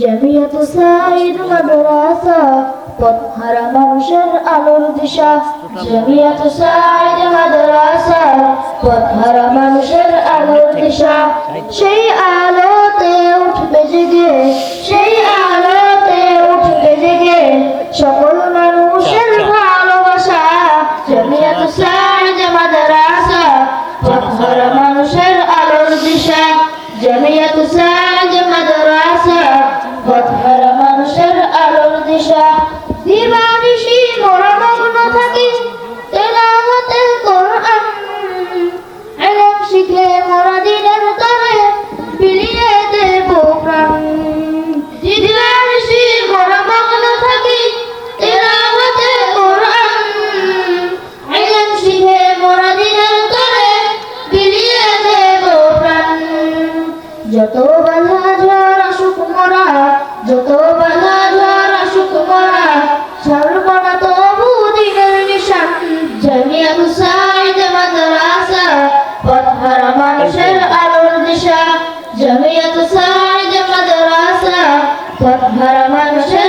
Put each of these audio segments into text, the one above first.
জমিয়ত সাইদ মাদ্রাসা পথহারা মানুষের আলোর দিশা। জমিয়ত সাইদ মাদ্রাসা পথহারা মানুষের আলোর দিশা। সেই আলোতে উঠবে জেগে সেই আলোতে উঠবে জেগে সকল মানুষের ভালোবাসা। জমিয়ত সাইদ মাদ্রাসা পথহারা মানুষের আলোর দিশা। জমিয়ত সাইদ মাদ্রাসা পথহারা মানুষের আলোর দিশা। দিবানিশি মোরা মগ্ন থাকি দিনের তরে, বিলিয়ে দেব প্রাণ। দিবানিশি মোরা মগ্ন থাকি তেলাওয়াতে কোরআন। ইলম শিখে মোরা দিনের তরে, বিলিয়ে দেব প্রাণ। যত জামিয়াত সাইদ মাদ্রাসা পথহারা মানুষের আলোর দিশা। জামিয়াত সাইদ মাদ্রাসা পথহারা মানুষের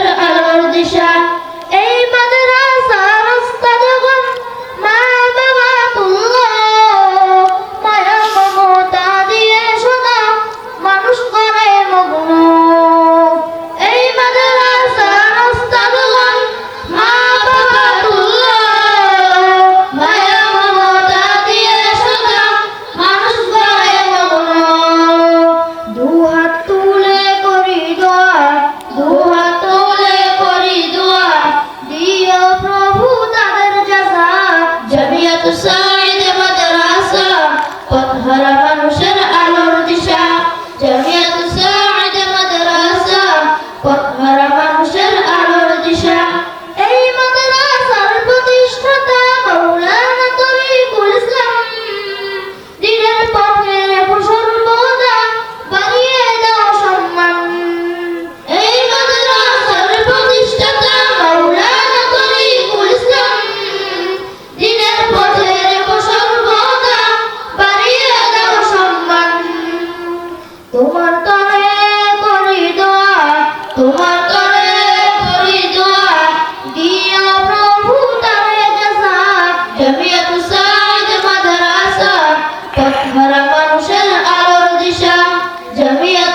I'm sorry.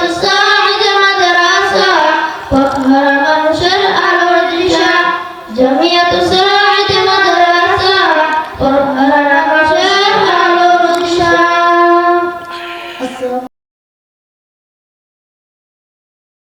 الصاعد مدرسة فخر من شرع الودشة جمعية سلام